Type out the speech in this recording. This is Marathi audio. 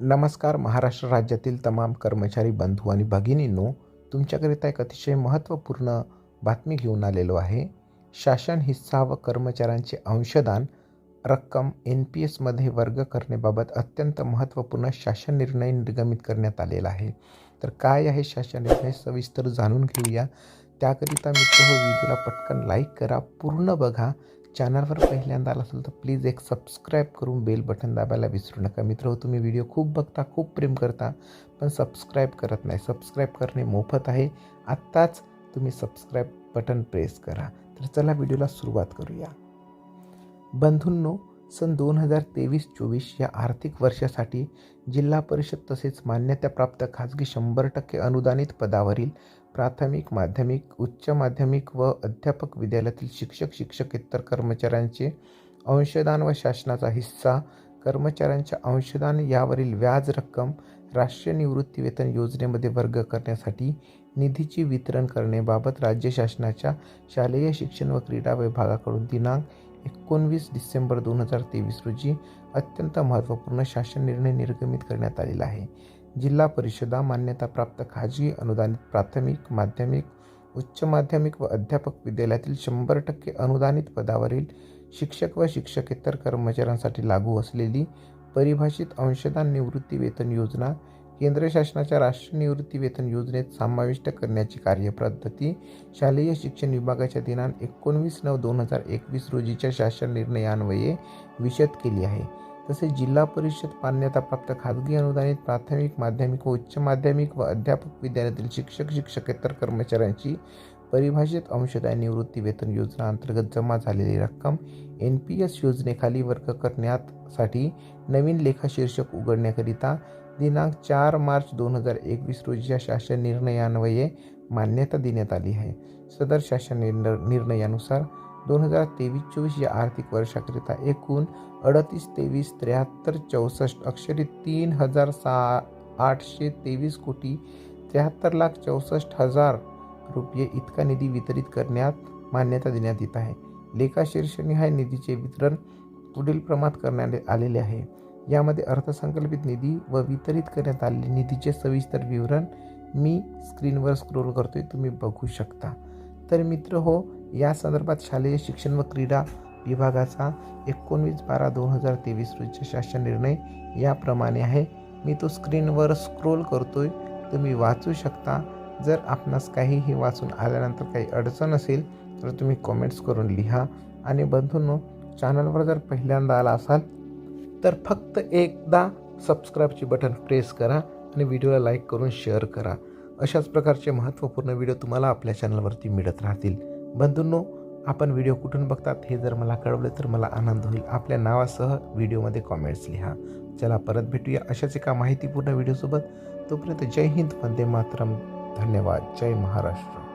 नमस्कार महाराष्ट्र राज्यातील तमाम कर्मचारी बंधू आणि भगिनींनो तुमच्याकरिता एक अतिशय महत्त्वपूर्ण बातमी घेऊन आलेलो आहे. शासन हिस्सा व कर्मचाऱ्यांचे अंशदान रक्कम एन पी एसमध्ये वर्ग करण्याबाबत अत्यंत महत्त्वपूर्ण शासन निर्णय निर्गमित करण्यात आलेला आहे. तर काय आहे शासन निर्णय सविस्तर जाणून घेऊया. त्याकरिता मित्र हो व्हिडिओला पटकन लाईक करा. पूर्ण बघा. चॅनलवर पहिल्यांदा आला असेल तर प्लीज एक सबस्क्राईब करून बेल बटन दाबायला विसरू नका. मित्र हो, तुम्ही व्हिडिओ खूप बघता खूप प्रेम करता पण सबस्क्राईब करत नाही. सबस्क्राईब करणे मोफत आहे. आत्ताच तुम्ही सबस्क्राईब बटन प्रेस करा. तर चला व्हिडिओला सुरुवात करूया. बंधूंनो सन दोन हजार तेवीस चोवीस या आर्थिक वर्षासाठी जिल्हा परिषद तसेच मान्यताप्राप्त खाजगी शंभर टक्के अनुदानित पदावरील प्राथमिक माध्यमिक उच्च माध्यमिक व अध्यापक विद्यालयातील शिक्षक शिक्षकेतर कर्मचाऱ्यांचे अंशदान व शासनाचा हिस्सा. कर्मचाऱ्यांच्या अंशदान यावरील व्याज रक्कम राष्ट्रीय निवृत्ती वेतन योजनेमध्ये वर्ग करण्यासाठी निधीची वितरण करण्याबाबत राज्य शासनाच्या शालेय शिक्षण व क्रीडा विभागाकडून दिनांक एकोणवीस डिसेंबर दोन हजार तेवीस रोजी अत्यंत महत्त्वपूर्ण शासन निर्णय निर्गमित करण्यात आलेला आहे. जिल्हा परिषदा मान्यताप्राप्त खाजगी अनुदानित प्राथमिक माध्यमिक उच्च माध्यमिक व अध्यापक विद्यालयातील शंभर टक्के अनुदानित पदावरील शिक्षक व शिक्षकेतर कर्मचाऱ्यांसाठी लागू असलेली परिभाषित अंशदान निवृत्ती वेतन योजना केंद्र शासनाच्या राष्ट्रीय निवृत्ती वेतन योजनेत समाविष्ट करण्याची कार्यपद्धती शालेय शिक्षण विभागाच्या दिनांक एकोणवीस नऊ दोन हजार एकवीस रोजीच्या शासन निर्णयान्वये विशद केली आहे. तसेच जिल्हा परिषद मान्यताप्राप्त खाजगी अनुदानित प्राथमिक माध्यमिक व उच्च माध्यमिक व अध्यापक विद्यालयातील शिक्षक शिक्षकेतर कर्मचाऱ्यांची परिभाषित अंशदाय निवृत्ती वेतन योजना अंतर्गत जमा झालेली रक्कम एन पी एस योजनेखाली वर्ग करण्यासाठी नवीन लेखाशीर्षक उघडण्याकरिता दिनांक चार मार्च दोन हजार एकवीस रोजीच्या शासन निर्णयान्वये मान्यता देण्यात आली आहे. सदर शासन निर्णय निर्णयानुसार दोन हजार तेवीस चोवीस या आर्थिक वर्षाकरिता एकूण अडतीस तेवीस त्र्याहत्तर चौसष्ट अक्षरी तीन हजार सहा आठशे तेवीस कोटी त्र्याहत्तर लाख चौसष्ट हजार रुपये इतका निधी वितरित करण्यात मान्यता देण्यात येत आहे. लेखा हा निधीचे वितरण पुढील प्रमाणात करण्यात आलेले आहे. यामध्ये अर्थसंकल्पित निधी व वितरित करण्यात आलेले निधीचे सविस्तर विवरण मी स्क्रीनवर स्क्रोल करतोय तुम्ही बघू शकता. तर मित्र हो या संदर्भात शालेय शिक्षण व क्रीडा विभागाचा एकोणवीस बारा दोन हजार तेवीस रोजचा शासन निर्णय याप्रमाणे आहे. मी तो स्क्रीनवर स्क्रोल करतोय. तुम्ही वाचू शकता. जर आपणास काहीही वाचून आल्यानंतर काही अडचण असेल तर तुम्ही कॉमेंट्स करून लिहा. आणि बंधूंनो चॅनलवर जर पहिल्यांदा आला असाल तर फक्त एकदा सबस्क्राईबचे बटन प्रेस करा आणि व्हिडिओला लाईक करून शेअर करा. अशाच प्रकारचे महत्त्वपूर्ण व्हिडिओ तुम्हाला आपल्या चॅनलवरती मिळत राहतील. बंधूंनो आपण व्हिडिओ कुठून बघतात हे जर मला कळवले तर मला आनंद होईल. आपल्या नावासह व्हिडिओमध्ये कॉमेंट्स लिहा. चला परत भेटूया अशाच एका माहितीपूर्ण व्हिडिओसोबत. तोपर्यंत जय हिंद वंदे मातरम. धन्यवाद. जय महाराष्ट्र.